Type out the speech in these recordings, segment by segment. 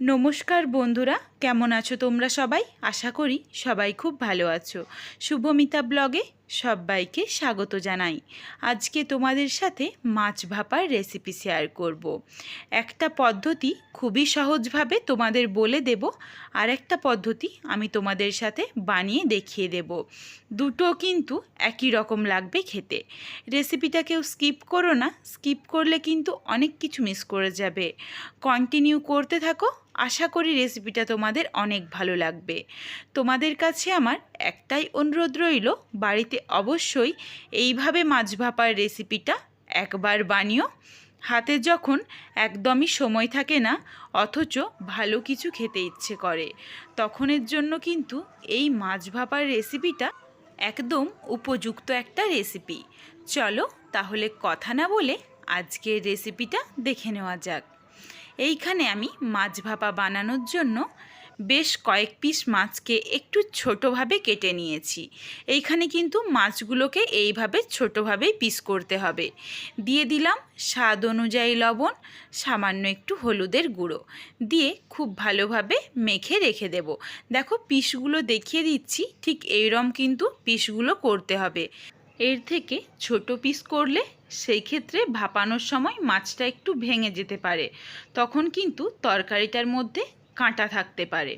নমস্কার বন্ধুরা কেমন আছো তোমরা সবাই? আশা করি সবাই খুব ভালো আছো। শুভমিতা ব্লগে সবাইকে স্বাগত জানাই। আজকে তোমাদের সাথে মাছ ভাপার রেসিপি শেয়ার করব। একটা পদ্ধতি খুবই সহজভাবে তোমাদের বলে দেব, আর একটা পদ্ধতি আমি তোমাদের সাথে বানিয়ে দেখিয়ে দেব। দুটো কিন্তু একই রকম লাগবে খেতে। রেসিপিটা কেউ স্কিপ করো না স্কিপ করলে কিন্তু অনেক কিছু মিস করে যাবে। কন্টিনিউ করতে থাকো, আশা করি রেসিপিটা তোমাদের অনেক ভালো লাগবে। তোমাদের কাছে আমার একটাই অনুরোধ রইল, বাড়িতে অবশ্যই এইভাবে মাছ ভাপার রেসিপিটা একবার বানিও। হাতে যখন একদমই সময় থাকে না, অথচ ভালো কিছু খেতে ইচ্ছে করে, তখনের জন্য কিন্তু এই মাছ ভাপার রেসিপিটা একদম উপযুক্ত একটা রেসিপি চলো তাহলে কথা না বলে আজকের রেসিপিটা দেখে নেওয়া যাক। এইখানে আমি মাছ ভাপা বানানোর জন্য বেশ কয়েক পিস মাছকে একটু ছোটোভাবে কেটে নিয়েছি। এইখানে কিন্তু মাছগুলোকে এইভাবে ছোটোভাবেই পিস করতে হবে। দিয়ে দিলাম স্বাদ অনুযায়ী লবণ, সামান্য একটু হলুদের গুঁড়ো। দিয়ে খুব ভালোভাবে মেখে রেখে দেব। দেখো পিসগুলো দেখিয়ে দিচ্ছি, ঠিক এইরম কিন্তু পিসগুলো করতে হবে। এর থেকে ছোট পিস করলে সেই ক্ষেত্রে ভাপানোর সময় মাছটা একটু ভেঙে যেতে পারে। তখন কিন্তু তরকারিটার মধ্যে কাঁটা থাকতে পারে।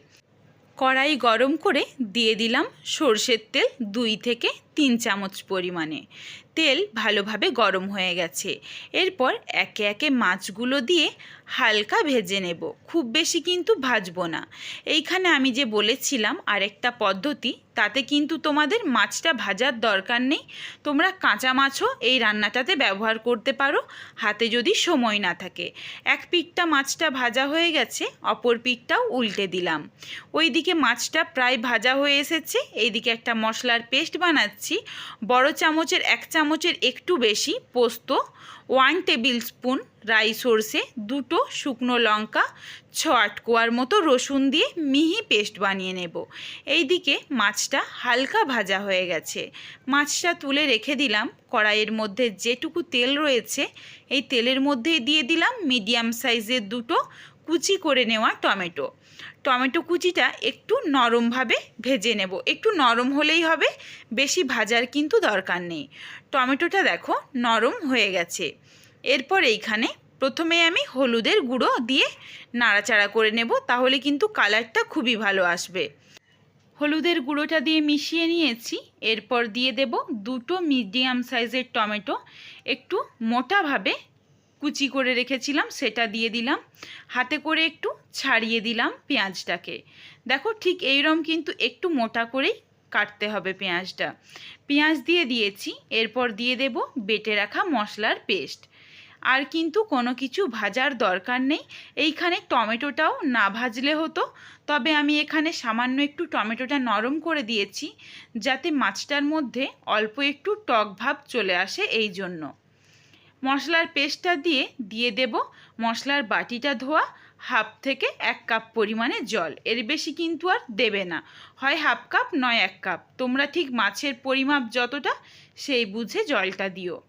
কড়াই গরম করে দিয়ে দিলাম সর্ষের তেল দুই থেকে তিন চামচ পরিমাণে। তেল ভালোভাবে গরম হয়ে গেছে। এরপর একে একে মাছগুলো দিয়ে হালকা ভেজে নেব। খুব বেশি কিন্তু ভাজবো না। এইখানে আমি যে বলেছিলাম আরেকটা পদ্ধতি, তাতে কিন্তু তোমাদের মাছটা ভাজার দরকার নেই। তোমরা কাঁচা মাছও এই রান্নাটাতে ব্যবহার করতে পারো, হাতে যদি সময় না থাকে। এক পিঠটা মাছটা ভাজা হয়ে গেছে, অপর পিঠটাও উল্টে দিলাম। ওইদিকে মাছটা প্রায় ভাজা হয়ে এসেছে, এইদিকে একটা মশলার পেস্ট বানাচ্ছি। বড় চামচের এক চামচের একটু বেশি পোস্ত, ওয়ান টেবিল স্পুন রাই সর্ষে, দুটো শুকনো লঙ্কা, ছ আট কোয়ার মতো রসুন দিয়ে মিহি পেস্ট বানিয়ে নেব। এইদিকে মাছটা হালকা ভাজা হয়ে গেছে। মাছটা তুলে রেখে দিলাম। কড়াইয়ের মধ্যে যেটুকু তেল রয়েছে, এই তেলের মধ্যে দিয়ে দিলাম মিডিয়াম সাইজের দুটো কুচি করে নেওয়া টমেটো। টমেটো কুচিটা একটু নরমভাবে ভেজে নেব। একটু নরম হলেই হবে, বেশি ভাজার কিন্তু দরকার নেই। টমেটোটা দেখো নরম হয়ে গেছে। এরপর এইখানে প্রথমে আমি হলুদের গুঁড়ো দিয়ে নাড়াচাড়া করে নেব, তাহলে কিন্তু কালারটা খুবই ভালো আসবে। হলুদের গুঁড়োটা দিয়ে মিশিয়ে নিয়েছি। এরপর দিয়ে দেব দুটো মিডিয়াম সাইজের টমেটো। একটু মোটাভাবে কুচি করে রেখেছিলাম, সেটা দিয়ে দিলাম। হাতে করে একটু ছাড়িয়ে দিলাম পেঁয়াজটাকে। দেখো ঠিক এইরকম কিন্তু একটু মোটা করেই কাটতে হবে পেঁয়াজটা। পেঁয়াজ দিয়ে দিয়েছি, এরপর দিয়ে দেব বেটে রাখা মশলার পেস্ট। আর কিন্তু কোনো কিছু ভাজার দরকার নেই। এইখানে টমেটোটাও না ভাজলে হতো, তবে আমি এখানে সামান্য একটু টমেটোটা নরম করে দিয়েছি, যাতে মাছটার মধ্যে অল্প একটু টক ভাব চলে আসে এই জন্য। মশলার পেস্টটা দিয়ে দিয়ে দেব। মশলার বাটিটা ধোয়া, হাফ থেকে এক কাপ পরিমাণে জল। এর বেশি কিন্তু আর দেবে না। হয় হাফ কাপ, নয় এক কাপ। তোমরা ঠিক মাছের পরিমাপ যতটা, সেই বুঝে জলটা দিও।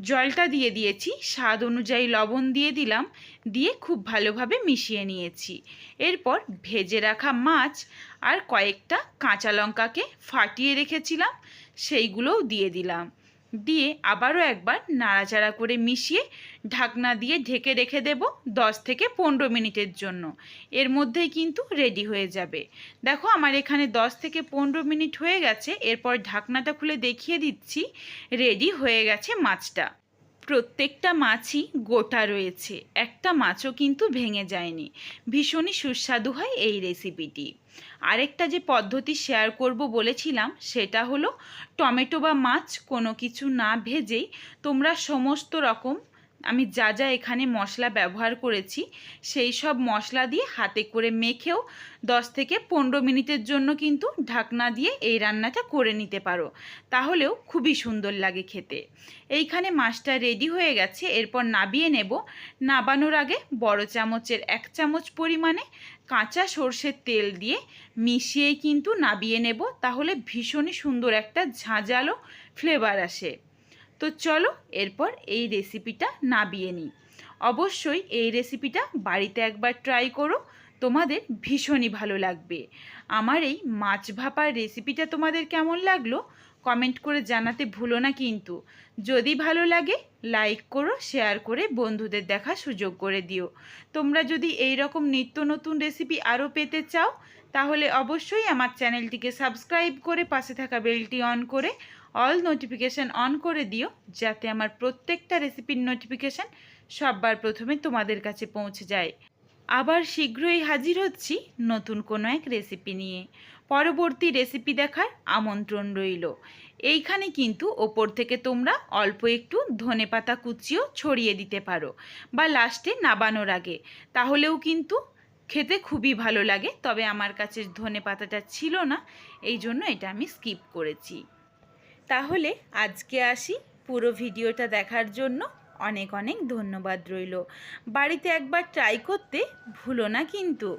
জলটা দিয়ে দিয়েছি। স্বাদ অনুযায়ী লবণ দিয়ে দিলাম। দিয়ে খুব ভালোভাবে মিশিয়ে নিয়েছি। এরপর ভেজে রাখা মাছ আর কয়েকটা কাঁচা লঙ্কাকে ফাটিয়ে রেখেছিলাম। সেইগুলোও দিয়ে দিলাম। দিয়ে আবারও একবার নাড়াচাড়া করে মিশিয়ে ঢাকনা দিয়ে ঢেকে রেখে দেব দশ থেকে পনেরো মিনিটের জন্য। এর মধ্যেই কিন্তু রেডি হয়ে যাবে। দেখো আমার এখানে দশ থেকে পনেরো মিনিট হয়ে গেছে, এরপর ঢাকনাটা খুলে দেখিয়ে দিচ্ছি রেডি হয়ে গেছে মাছটা। প্রত্যেকটা মাছই গোটা রয়েছে। একটা মাছও কিন্তু ভেঙে যায়নি। ভীষণই সুস্বাদু হয় এই রেসিপিটি আরেকটা যে পদ্ধতি শেয়ার করব বলেছিলাম, সেটা হলো টমেটো বা মাছ কোনো কিছু না ভেজেই তোমরা সমস্ত রকম আমি যা যা এখানে মশলা ব্যবহার করেছি, সেই সব মশলা দিয়ে হাতে করে মেখেও দশ থেকে পনেরো মিনিটের জন্য কিন্তু ঢাকনা দিয়ে এই রান্নাটা করে নিতে পারো। তাহলেও খুবই সুন্দর লাগে খেতে। এইখানে মাছটা রেডি হয়ে গেছে, এরপর নাবিয়ে নেব। নাবানোর আগে বড় চামচের এক চামচ পরিমাণে কাঁচা সর্ষের তেল দিয়ে মিশিয়েই কিন্তু নাবিয়ে নেব, তাহলে ভীষণই সুন্দর একটা ঝাঁঝালো ফ্লেভার আসে। তো চলো এরপর এই রেসিপিটা নাবিয়ে নিই। অবশ্যই এই রেসিপিটা বাড়িতে একবার ট্রাই করো, তোমাদের ভীষণই ভালো লাগবে। আমার এই মাছ ভাপার রেসিপিটা তোমাদের কেমন লাগল কমেন্ট করে জানাতে ভুলো না কিন্তু। যদি ভালো লাগে লাইক করো শেয়ার করে বন্ধুদের দেখা সুযোগ করে দিও। তোমরা যদি এই রকম নিত্য নতুন রেসিপি আরও পেতে চাও, তাহলে অবশ্যই আমার চ্যানেলটিকে সাবস্ক্রাইব করে পাশে থাকা বেলটি অন করে অল নোটিফিকেশান অন করে দিও, যাতে আমার প্রত্যেকটা রেসিপির নোটিফিকেশান সববার প্রথমে তোমাদের কাছে পৌঁছে যায়। আবার শীঘ্রই হাজির হচ্ছি নতুন কোনো এক রেসিপি নিয়ে। পরবর্তী রেসিপি দেখার আমন্ত্রণ রইল। এইখানে কিন্তু ওপর থেকে তোমরা অল্প একটু ধনে পাতা কুচিও ছড়িয়ে দিতে পারো, বা লাস্টে নাবানোর আগে। তাহলেও কিন্তু খেতে খুবই ভালো লাগে, তবে আমার কাছে ধনে পাতাটা ছিল না এই জন্য এটা আমি স্কিপ করেছি। তাহলে আজকে আসি পুরো ভিডিওটা দেখার জন্য। অনেক অনেক ধন্যবাদ রইল। বাড়িতে একবার ট্রাই করতে ভুলো না কিন্তু।